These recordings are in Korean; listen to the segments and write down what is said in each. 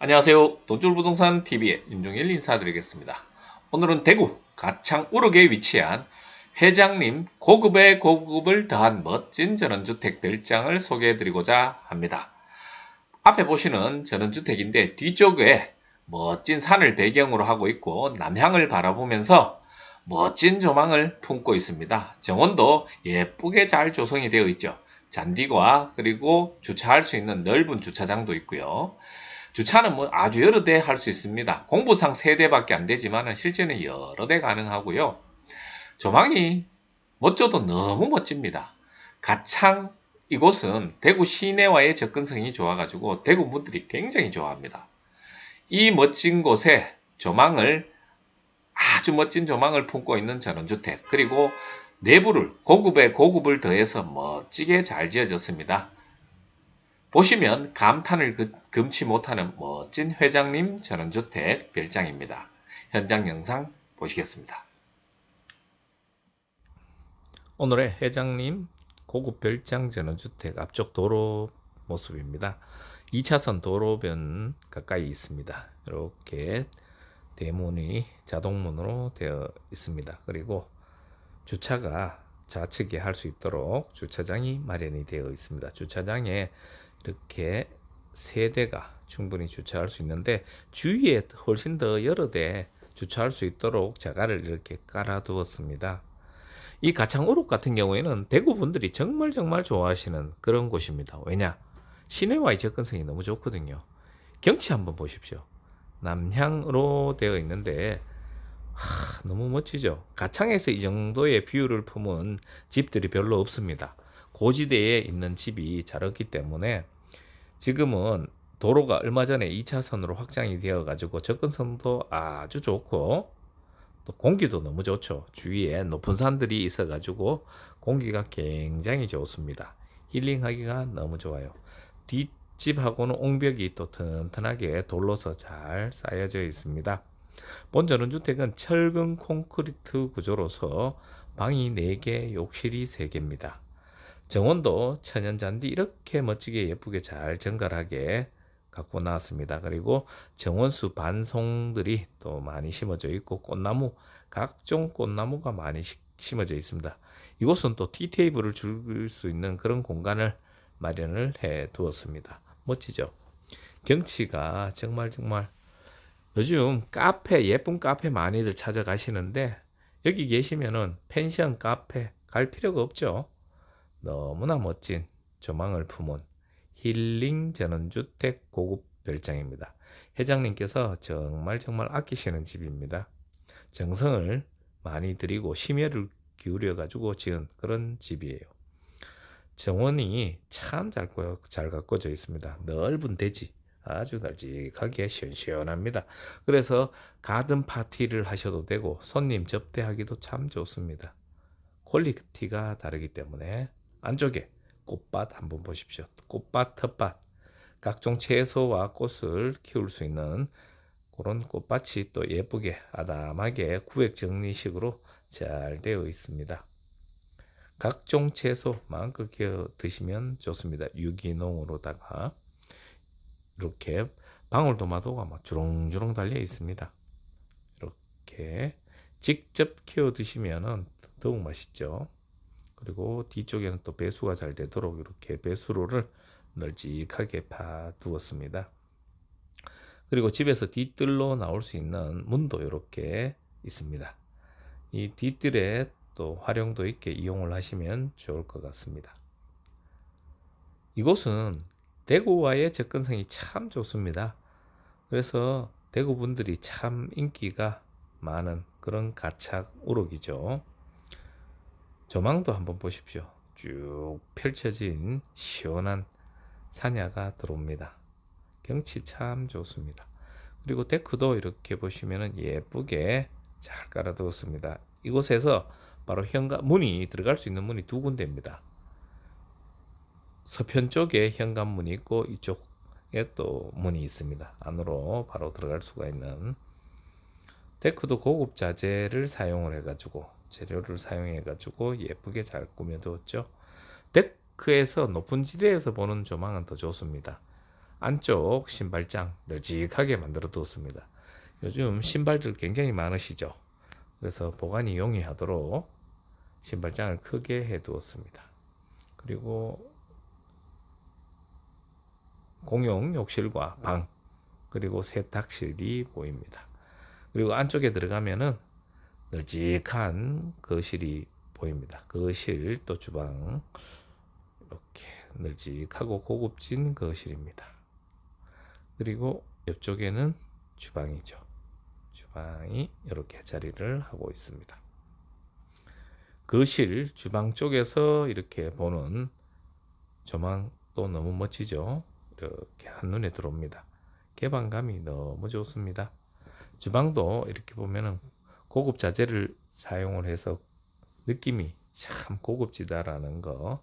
안녕하세요. 돈줄 부동산 TV의 윤종일 인사드리겠습니다. 오늘은 대구 가창 우럭에 위치한 회장님 고급의 고급을 더한 멋진 전원주택 별장을 소개해드리고자 합니다. 앞에 보시는 전원주택인데 뒤쪽에 멋진 산을 배경으로 하고 있고 남향을 바라보면서 멋진 조망을 품고 있습니다. 정원도 예쁘게 잘 조성이 되어 있죠. 잔디과 그리고 주차할 수 있는 넓은 주차장도 있고요. 주차는 뭐 아주 여러 대 할 수 있습니다. 공부상 세 대밖에 안 되지만 실제는 여러 대 가능하고요. 조망이 멋져도 너무 멋집니다. 가창 이곳은 대구 시내와의 접근성이 좋아가지고 대구 분들이 굉장히 좋아합니다. 이 멋진 곳에 조망을 아주 멋진 조망을 품고 있는 전원주택 그리고 내부를 고급에 고급을 더해서 멋지게 잘 지어졌습니다. 보시면 감탄을 그- 금치 못하는 멋진 회장님 전원주택 별장입니다. 현장 영상 보시겠습니다. 오늘의 회장님 고급 별장 전원주택 앞쪽 도로 모습입니다. 2차선 도로변 가까이 있습니다. 이렇게 대문이 자동문으로 되어 있습니다. 그리고 주차가 좌측에 할 수 있도록 주차장이 마련이 되어 있습니다. 주차장에 이렇게 세 대가 충분히 주차할 수 있는데 주위에 훨씬 더 여러 대 주차할 수 있도록 자가를 이렇게 깔아두었습니다. 이 가창오록 같은 경우에는 대구 분들이 정말 정말 좋아하시는 그런 곳입니다. 왜냐? 시내와의 접근성이 너무 좋거든요. 경치 한번 보십시오. 남향으로 되어 있는데 하, 너무 멋지죠. 가창에서 이 정도의 뷰를 품은 집들이 별로 없습니다. 고지대에 있는 집이 잘 없기 때문에 지금은 도로가 얼마 전에 2차선으로 확장이 되어 가지고 접근성도 아주 좋고 또 공기도 너무 좋죠. 주위에 높은 산들이 있어 가지고 공기가 굉장히 좋습니다. 힐링하기가 너무 좋아요. 뒷집하고는 옹벽이 또 튼튼하게 돌로서 잘 쌓여져 있습니다. 본 전원 주택은 철근 콘크리트 구조로서 방이 4개, 욕실이 3개입니다. 정원도 천연잔디 이렇게 멋지게 예쁘게 잘 정갈하게 갖고 나왔습니다. 그리고 정원수 반송들이 또 많이 심어져 있고 꽃나무 각종 꽃나무가 많이 시- 심어져 있습니다. 이곳은 또 티테이블을 줄수 있는 그런 공간을 마련을 해 두었습니다. 멋지죠? 경치가 정말 정말 요즘 카페 예쁜 카페 많이들 찾아가시는데 여기 계시면은 펜션 카페 갈 필요가 없죠. 너무나 멋진 조망을 품은 힐링 전원주택 고급 별장입니다. 회장님께서 정말 정말 아끼시는 집입니다. 정성을 많이 들이고 심혈을 기울여 가지고 지은 그런 집이에요. 정원이 참 잘, 잘 가꿔져 있습니다. 넓은 대지, 아주 널찍하게 시원시원합니다. 그래서 가든 파티를 하셔도 되고 손님 접대하기도 참 좋습니다. 퀄리티가 다르기 때문에 안쪽에 꽃밭 한번 보십시오. 꽃밭, 텃밭, 각종 채소와 꽃을 키울 수 있는 그런 꽃밭이 또 예쁘게 아담하게 구획 정리식으로 잘 되어 있습니다. 각종 채소 마음껏 기어 드시면 좋습니다. 유기농으로다가 이렇게 방울토마토가 막 주렁주렁 달려 있습니다. 이렇게 직접 키워 드시면은 더욱 맛있죠. 그리고 뒤쪽에는 또 배수가 잘 되도록 이렇게 배수로를 널찍하게 파 두었습니다. 그리고 집에서 뒤뜰로 나올 수 있는 문도 이렇게 있습니다. 이 뒤뜰에 또 활용도 있게 이용을 하시면 좋을 것 같습니다. 이곳은 대구와의 접근성이 참 좋습니다. 그래서 대구 분들이 참 인기가 많은 그런 가착 우럭이죠. 조망도 한번 보십시오. 쭉 펼쳐진 시원한 산야가 들어옵니다. 경치 참 좋습니다. 그리고 데크도 이렇게 보시면 예쁘게 잘 깔아두었습니다. 이곳에서 바로 현관 문이 들어갈 수 있는 문이 두 군데입니다. 서편 쪽에 현관문이 있고 이쪽에 또 문이 있습니다. 안으로 바로 들어갈 수가 있는 데크도 고급 자재를 사용을 해가지고 재료를 사용해 가지고 예쁘게 잘 꾸며 두었죠. 데크에서 높은 지대에서 보는 조망은 더 좋습니다. 안쪽 신발장 널찍하게 만들어 두었습니다. 요즘 신발들 굉장히 많으시죠? 그래서 보관이 용이하도록 신발장을 크게 해 두었습니다. 그리고 공용 욕실과 방 그리고 세탁실이 보입니다. 그리고 안쪽에 들어가면은 널찍한 거실이 보입니다. 거실 또 주방 이렇게 널찍하고 고급진 거실입니다. 그리고 옆쪽에는 주방이죠. 주방이 이렇게 자리를 하고 있습니다. 거실 주방 쪽에서 이렇게 보는 조망도 너무 멋지죠. 이렇게 한눈에 들어옵니다. 개방감이 너무 좋습니다. 주방도 이렇게 보면은 고급 자재를 사용을 해서 느낌이 참 고급지다라는 거,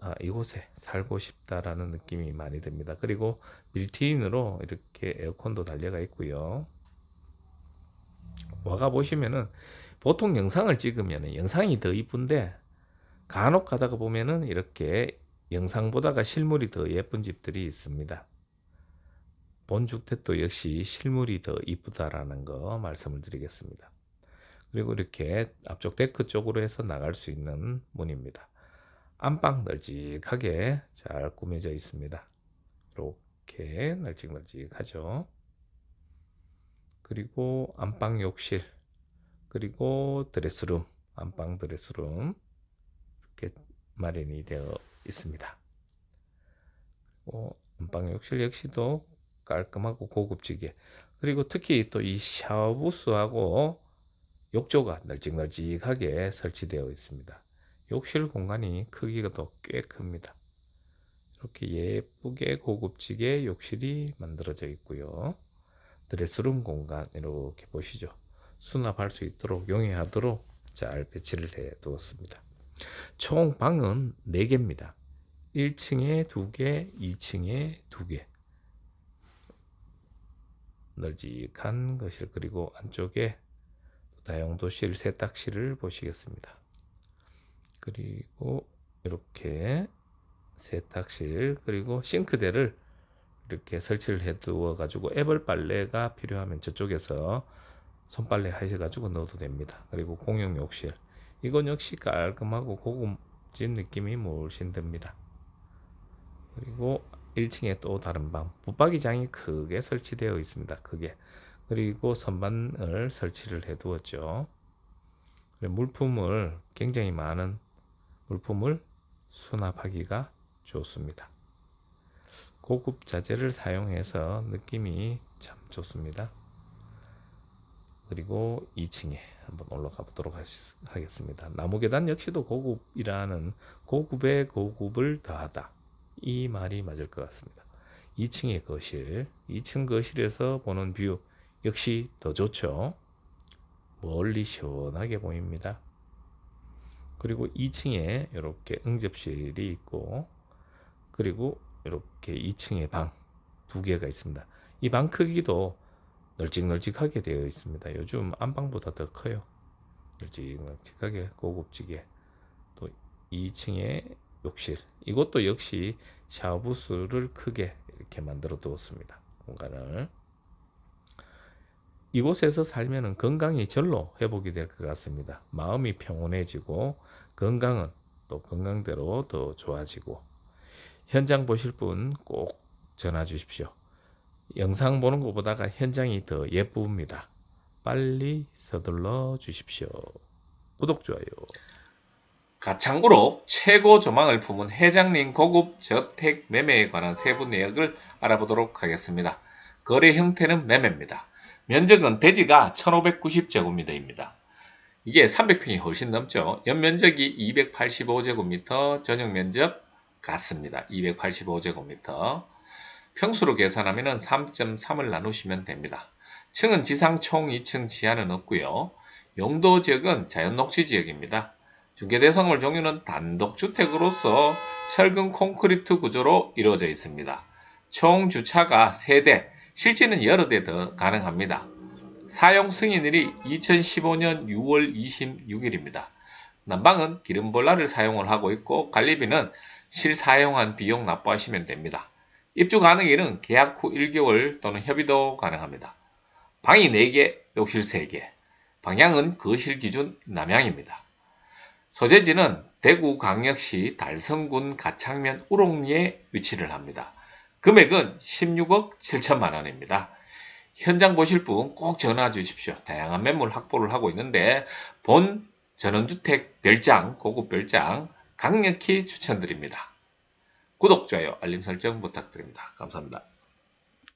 아, 이곳에 살고 싶다라는 느낌이 많이 듭니다. 그리고 빌트인으로 이렇게 에어컨도 달려가 있고요. 와가 보시면은 보통 영상을 찍으면 영상이 더 이쁜데 간혹 가다가 보면은 이렇게 영상보다가 실물이 더 예쁜 집들이 있습니다. 본주택도 역시 실물이 더 이쁘다라는 거 말씀을 드리겠습니다. 그리고 이렇게 앞쪽 데크 쪽으로 해서 나갈 수 있는 문입니다. 안방 널찍하게 잘 꾸며져 있습니다. 이렇게 널찍널찍하죠. 그리고 안방 욕실, 그리고 드레스룸, 안방 드레스룸 이렇게 마련이 되어 있습니다. 어, 안방 욕실 역시도 깔끔하고 고급지게 그리고 특히 또 이 샤워부스하고 욕조가 널찍널찍하게 설치되어 있습니다. 욕실 공간이 크기가 더 꽤 큽니다. 이렇게 예쁘게 고급지게 욕실이 만들어져 있고요. 드레스룸 공간 이렇게 보시죠. 수납할 수 있도록 용이하도록 잘 배치를 해 두었습니다. 총 방은 4개입니다. 1층에 2개, 2층에 2개. 널찍한 거실 그리고 안쪽에 다용도실 세탁실을 보시겠습니다. 그리고 이렇게 세탁실 그리고 싱크대를 이렇게 설치를 해 두어 가지고 애벌 빨래가 필요하면 저쪽에서 손빨래 하셔 가지고 넣어도 됩니다. 그리고 공용 욕실 이건 역시 깔끔하고 고급진 느낌이 물씬 듭니다. 그리고 1층에 또 다른 방 붙박이장이 크게 설치되어 있습니다. 크게 그리고 선반을 설치를 해 두었죠. 물품을 굉장히 많은 물품을 수납하기가 좋습니다. 고급 자재를 사용해서 느낌이 참 좋습니다. 그리고 2층에 한번 올라가 보도록 하겠습니다. 나무 계단 역시도 고급이라는 고급의 고급을 더하다. 이 말이 맞을 것 같습니다. 2층의 거실, 2층 거실에서 보는 뷰 역시 더 좋죠. 멀리 시원하게 보입니다. 그리고 2층에 이렇게 응접실이 있고 그리고 이렇게 2층에 방 두 개가 있습니다. 이 방 크기도 널찍널찍하게 되어 있습니다. 요즘 안방보다 더 커요. 널찍널찍하게 고급지게 또 2층에 욕실 이것도 역시 샤워부스를 크게 이렇게 만들어 두었습니다. 공간을 이곳에서 살면 건강이 절로 회복이 될 것 같습니다. 마음이 평온해지고 건강은 또 건강대로 더 좋아지고 현장 보실 분 꼭 전화 주십시오. 영상 보는 것보다가 현장이 더 예쁩니다. 빨리 서둘러 주십시오. 구독, 좋아요. 가창구로 최고 조망을 품은 회장님 고급 저택 매매에 관한 세부 내역을 알아보도록 하겠습니다. 거래 형태는 매매입니다. 면적은 대지가 1590제곱미터입니다. 이게 300평이 훨씬 넘죠. 연면적이 285제곱미터, 전용 면적 같습니다. 285제곱미터. 평수로 계산하면 3.3을 나누시면 됩니다. 층은 지상 총 2층 지하는 없고요. 용도 지역은 자연 녹지 지역입니다. 중개대상물 종류는 단독주택으로서 철근 콘크리트 구조로 이루어져 있습니다. 총 주차가 3대, 실제는 여러 대 더 가능합니다. 사용 승인일이 2015년 6월 26일입니다. 난방은 기름볼라를 사용을 하고 있고 관리비는 실사용한 비용 납부하시면 됩니다. 입주 가능일은 계약 후 1개월 또는 협의도 가능합니다. 방이 4개, 욕실 3개. 방향은 거실 기준 남향입니다. 소재지는 대구광역시 달성군 가창면 우롱리에 위치를 합니다. 금액은 16억 7천만 원입니다. 현장 보실 분 꼭 전화 주십시오. 다양한 매물 확보를 하고 있는데 본 전원주택 별장, 고급 별장 강력히 추천드립니다. 구독, 좋아요, 알림 설정 부탁드립니다. 감사합니다.